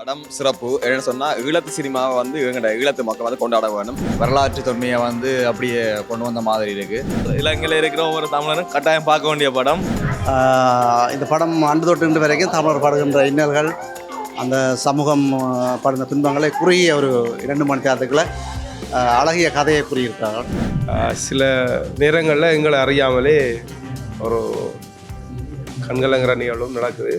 படம் சிறப்பு. என்னன்னு சொன்னா ஈழத்து சினிமாவை வந்து எங்கட ஈழத்து மக்கள் வந்து கொண்டாட வேணும் வரலாற்று தொன்மையை வந்து அப்படியே கொண்டு வந்த மாதிரி இருக்கு. இலங்கையில் இருக்கிற ஒவ்வொரு தமிழரும் கட்டாயம் பார்க்க வேண்டிய படம். இந்த படம் அன்று தொட்டு வரைக்கும் தமிழர் படுகின்ற இன்னல்கள் அந்த சமூகம் ஆஹ் படுகின்ற துன்பங்களை குறுகிய ஒரு இரண்டு மணி நேரத்துக்குள்ள அழகிய கதையை கூறியிருக்கிறார்கள். சில நேரங்களில் எங்களை அறியாமலே ஒரு கண்கலங்கிற நிகழ்வும் நடக்குது.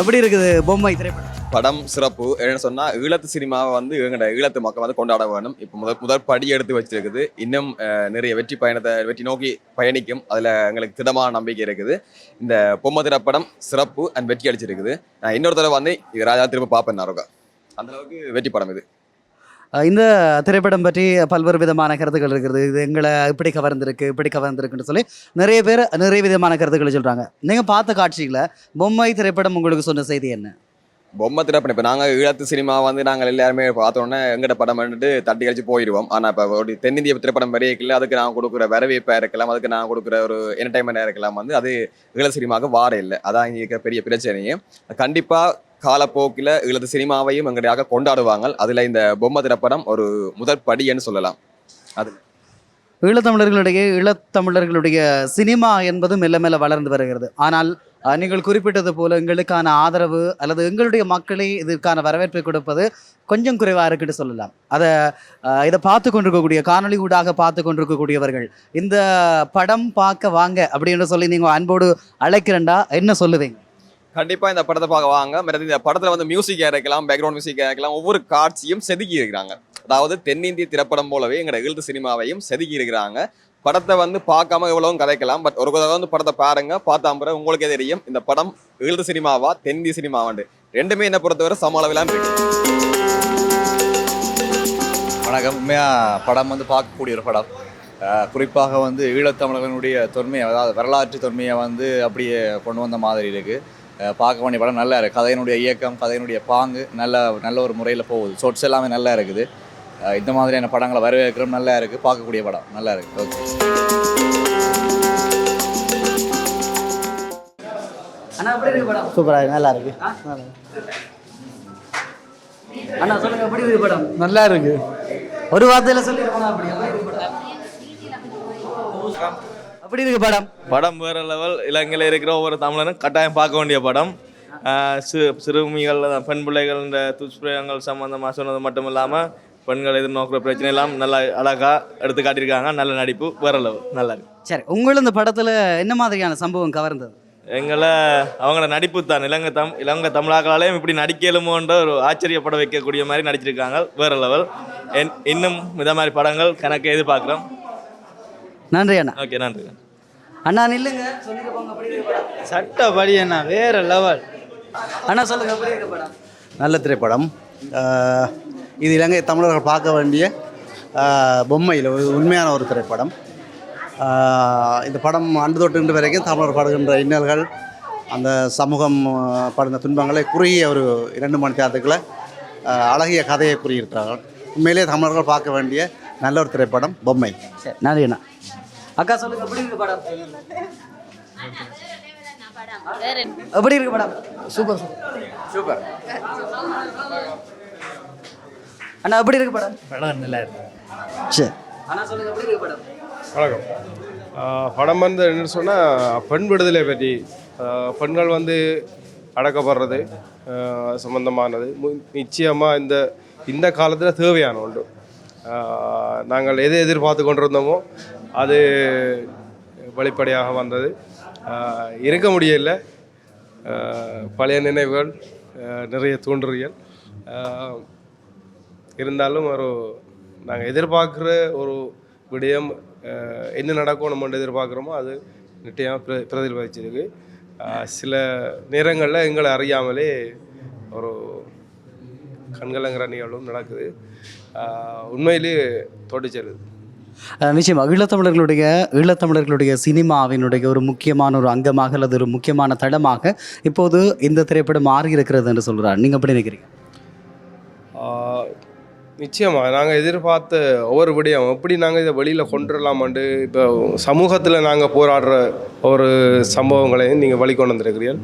எப்படி இருக்குது பொம்மை திரைப்படம்? படம் சிறப்பு என்ன சொன்னா ஈழத்து சினிமாவை வந்து எங்கட ஈழத்து மக்கள் வந்து கொண்டாட வேணும். இப்போ முதல் முதல் படி எடுத்து வச்சிருக்குது. இன்னும் நிறைய வெற்றி பயணத்தை வெற்றி நோக்கி பயணிக்கும். அதுல எங்களுக்கு திடமான நம்பிக்கை இருக்குது. இந்த பொம்மை திரைப்படம் சிறப்பு அண்ட் வெற்றி அடிச்சிருக்குது நான் இன்னொரு தடவை வந்து இது ராஜா திரும்ப பார்ப்பேன் நான் அந்த அளவுக்கு வெற்றி படம் இது. இந்த திரைப்படம் பற்றி பல்வேறு விதமான கருத்துக்கள் இருக்கிறது இது எங்களை இப்படி கவர்ந்திருக்கு இப்படி கவர்ந்திருக்குன்னு சொல்லி நிறைய பேர் நிறைய விதமான கருத்துக்களை சொல்கிறாங்க நீங்கள் பார்த்த காட்சியில் பொம்மை திரைப்படம் உங்களுக்கு சொன்ன செய்தி என்ன? பொம்மை திரைப்படம் இப்போ நாங்கள் ஈழத்து சினிமா வந்து நாங்கள் எல்லாருமே பார்த்தோன்னே எங்கிட்ட படம் வந்துட்டு தட்டி கழிச்சு போயிடுவோம் ஆனால் இப்போ ஒரு தென்னிந்திய திரைப்படம் வரையில அதுக்கு நான் கொடுக்குற வரவேற்பாக இருக்கலாம் அதுக்கு நான் கொடுக்குற ஒரு என்டர்டைன்மெண்ட்டாக இருக்கலாம் வந்து அது ஈழ சினிமாவுக்கு வார இல்லை. அதான் இங்கே இருக்கிற பெரிய பிரச்சனையும் கண்டிப்பாக காலப்போக்கில் ஈழத்து சினிமாவையும் எங்கடையாக கொண்டாடுவாங்க அதில் இந்த பொம்மை திரைப்படம் ஒரு முதற் படின்னு சொல்லலாம். அது ஈழத்தமிழர்களுடைய ஈழத்தமிழர்களுடைய சினிமா என்பது மெல்ல மெல்ல வளர்ந்து வருகிறது. ஆனால் நீங்கள் குறிப்பிட்டது போல எங்களுக்கான ஆதரவு அல்லது எங்களுடைய மக்களே இதற்கான வரவேற்பை கொடுப்பது கொஞ்சம் குறைவாக இருக்குன்னு சொல்லலாம். அதை இதை பார்த்து கொண்டிருக்கக்கூடிய காணொளி ஊடாக பார்த்து கொண்டிருக்கக்கூடியவர்கள் இந்த படம் பார்க்க வாங்க அப்படின்னு சொல்லி நீங்கள் அன்போடு அழைக்கிறேன்டா என்ன சொல்லுவீங்க? கண்டிப்பாக இந்த படத்தை பார்க்க வாங்க. மற்றது இந்த படத்தில் வந்து மியூசிக் இறக்கலாம் பேக்ரவுண்ட் மியூசிக் இறக்கலாம் ஒவ்வொரு காட்சியும் செதுக்கி இருக்கிறாங்க. அதாவது தென்னிந்திய திரைப்படம் போலவே எங்களோட ஈழத்து சினிமாவையும் செதுக்கி இருக்கிறாங்க. படத்தை வந்து பார்க்காம எவ்வளவும் கதைக்கலாம் பட் ஒரு தடவை வந்து படத்தை பாருங்க. பார்த்தா பிறகு உங்களுக்கே தெரியும் இந்த படம் ஈழத்து சினிமாவா தென்னிந்திய சினிமாவாண்டு ரெண்டுமே என்ன பொறுத்தவரை சம அளவிலான் வணக்கம். உண்மையாக படம் வந்து பார்க்கக்கூடிய ஒரு படம். குறிப்பாக வந்து ஈழத்தமிழர்களுடைய தொன்மையை அதாவது வரலாற்று தொன்மையை வந்து அப்படியே கொண்டு வந்த மாதிரி இருக்குது பார்க்க வேண்டிய படம் நல்லா இருக்குது கதையினுடைய இயக்கம் கதையினுடைய பாங்கு நல்ல நல்ல ஒரு முறையில் போகுது. ஷோட்ஸ் எல்லாமே நல்லா இருக்குது. இந்த மாதிரியான படங்களை வரவேற்கிறோம். நல்லா இருக்குது பார்க்கக்கூடிய படம். நல்லா இருக்குது ஓகே சூப்பராக நல்லா இருக்கு. அண்ணா சொல்லுங்க எப்படி இருக்கு படம்? நல்லா இருக்கு. ஒரு வார்த்தையில சொல்லி அப்படி இருக்கு படம். படம் வேற லெவல் இலங்கையில் இருக்கிற ஒவ்வொரு தமிழரும் கட்டாயம் பார்க்க வேண்டிய படம். சிறு சிறுமிகள் பெண் பிள்ளைகள் இந்த துஷ்பிரயங்கள் சம்மந்தமாக சொன்னது மட்டும் இல்லாமல் பெண்கள் எதிர்நோக்கிற பிரச்சனை எல்லாம் நல்லா அழகா எடுத்து காட்டியிருக்காங்க. நல்ல நடிப்பு வேற லெவல் நல்லா இருக்கு. சரி உங்களும் இந்த படத்துல என்ன மாதிரியான சம்பவம் கவர்ந்தது? எங்களை அவங்களோட நடிப்பு தான். இலங்கை தம் இலங்கை தமிழாக்களாலேயும் இப்படி நடிக்கலுமோன்ற ஒரு ஆச்சரியப்பட வைக்கக்கூடிய மாதிரி நடிச்சிருக்காங்க. வேற லெவல் இன்னும் இந்த மாதிரி படங்கள் கணக்கு எதிர்பார்க்குறோம். நன்றி அண்ணா. ஓகே நன்றி. அண்ணா நில்லுங்க. சொல்லிட்டு போங்க படம் சட்டப்படி என்ன வேற லெவல் அண்ணா சொல்லுங்க படம். நல்ல திரைப்படம். இது இலங்கை தமிழர்கள் பார்க்க வேண்டிய பொம்மையில் ஒரு உண்மையான ஒரு திரைப்படம். இந்த படம் அன்று தொட்டு இன்று வரைக்கும் தமிழர் படுகின்ற இன்னல்கள் அந்த சமூகம் ஆஹ் படுகின்ற துன்பங்களை குறுகிய ஒரு இரண்டு மணி நேரத்துக்குள்ள அழகிய கதையை கூறியிருக்கிறார்கள். உண்மையிலே தமிழர்கள் பார்க்க வேண்டிய நல்ல ஒரு திரைப்படம் பொம்மை. சரி நன்றி அண்ணா. அக்கா சொல்லுங்க எப்படி இருக்கு படம்? எப்படி இருக்கு படம்? Super super. அண்ணா எப்படி இருக்கு படம்? படம் நல்லா இருக்கு. சரி அண்ணா சொல்லுங்க எப்படி இருக்கு படம்? வணக்கம். படம் வந்து என்ன சொன்னால் பெண் விடுதலை பற்றி. பெண்கள் வந்து அடக்கப்படுறது சம்பந்தமானது. நிச்சயமாக இந்த இந்த காலத்தில் தேவையான ஒன்று நாங்கள் எதை எதிர்பார்த்து கொண்டிருந்தோமோ அது வெளிப்படையாக வந்தது. இருக்க முடியல. பழைய நினைவுகள் நிறைய தூண்டுறியல் இருந்தாலும் ஒரு நாங்கள் எதிர்பார்க்குற ஒரு விடயம் என்ன நடக்கும் நம்ம எதிர்பார்க்குறோமோ அது நிச்சயமாக பிர பிரதிபலிச்சிருக்கு. சில நேரங்களில் எங்களை அறியாமலே ஒரு கண்கலங்கிற நிகழ்வும் நடக்குது. உண்மையிலேயே தொட்டுச்செல்லுது அஹ் நிச்சயமா. ஈழத்தமிழர்களுடைய ஈழத்தமிழர்களுடைய சினிமாவினுடைய ஒரு முக்கியமான ஒரு அங்கமாக அல்லது ஒரு முக்கியமான தடமாக இப்போது இந்த திரைப்படம் மாறி இருக்கிறது என்று சொல்கிறார் நீங்கள் எப்படி நினைக்கிறீங்க? நிச்சயமாக நாங்கள் எதிர்பார்த்த ஒவ்வொரு விடயம் எப்படி நாங்கள் இதை வெளியில் கொண்டு வரலாமாண்டு இப்போ சமூகத்தில் நாங்கள் போராடுற ஒரு சம்பவங்களையும் நீங்கள் வெளிக்கொண்டு வந்திருக்கிறீர்கள்.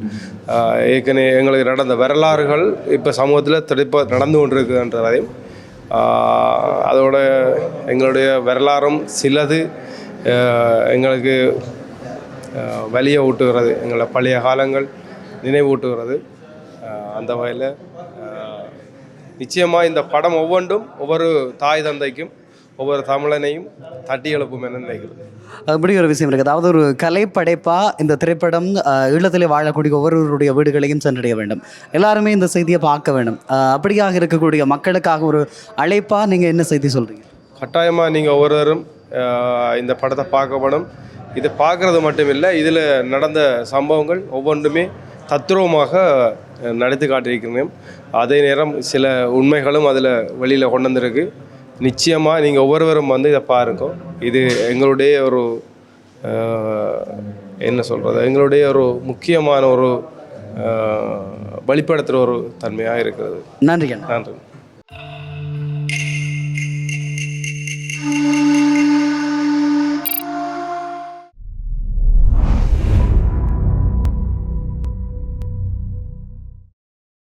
ஏற்கனவே எங்களுக்கு நடந்த வரலாறுகள் இப்போ சமூகத்தில் திருப்ப நடந்து கொண்டிருக்குன்றதையும் அதோட எங்களுடைய வரலாறும் சிலது எங்களுக்கு வலியை ஊட்டுகிறது. எங்களை பழைய காலங்கள் நினைவூட்டுகிறது. அந்த வகையில் நிச்சயமாக இந்த படம் ஒவ்வொன்றும் ஒவ்வொரு தாய் தந்தைக்கும் ஒவ்வொரு தமிழனையும் தட்டி எழுப்பும் என நினைக்கிறேன் அப்படி ஒரு விஷயம் இருக்குது அதாவது ஒரு கலைப்படைப்பா இந்த திரைப்படம் ஈழத்திலே வாழக்கூடிய ஒவ்வொருவருடைய வீடுகளையும் சென்றடைய வேண்டும். எல்லாருமே இந்த செய்தியை பார்க்க வேண்டும். அப்படியாக இருக்கக்கூடிய மக்களுக்காக ஒரு அழைப்பா நீங்கள் என்ன செய்தி சொல்கிறீங்க கட்டாயமாக நீங்கள் ஒவ்வொருவரும் இந்த படத்தை பார்க்கப்படும் இது பார்க்குறது மட்டும் இல்லை இதில் நடந்த சம்பவங்கள் ஒவ்வொன்றுமே தத்ரூபமாக அஹ், நடத்தி காட்டியிருக்கிறேன். அதே நேரம் சில உண்மைகளும் அதில் வெளியில் கொண்டு வந்திருக்கு. நிச்சயமாக நீங்கள் ஒவ்வொருவரும் வந்து இதை பாருங்க. இது எங்களுடைய ஒரு என்ன சொல்கிறது எங்களுடைய ஒரு முக்கியமான ஒரு வெளிப்படுத்துகிற ஒரு தன்மையாக இருக்கிறது. நன்றி நன்றி.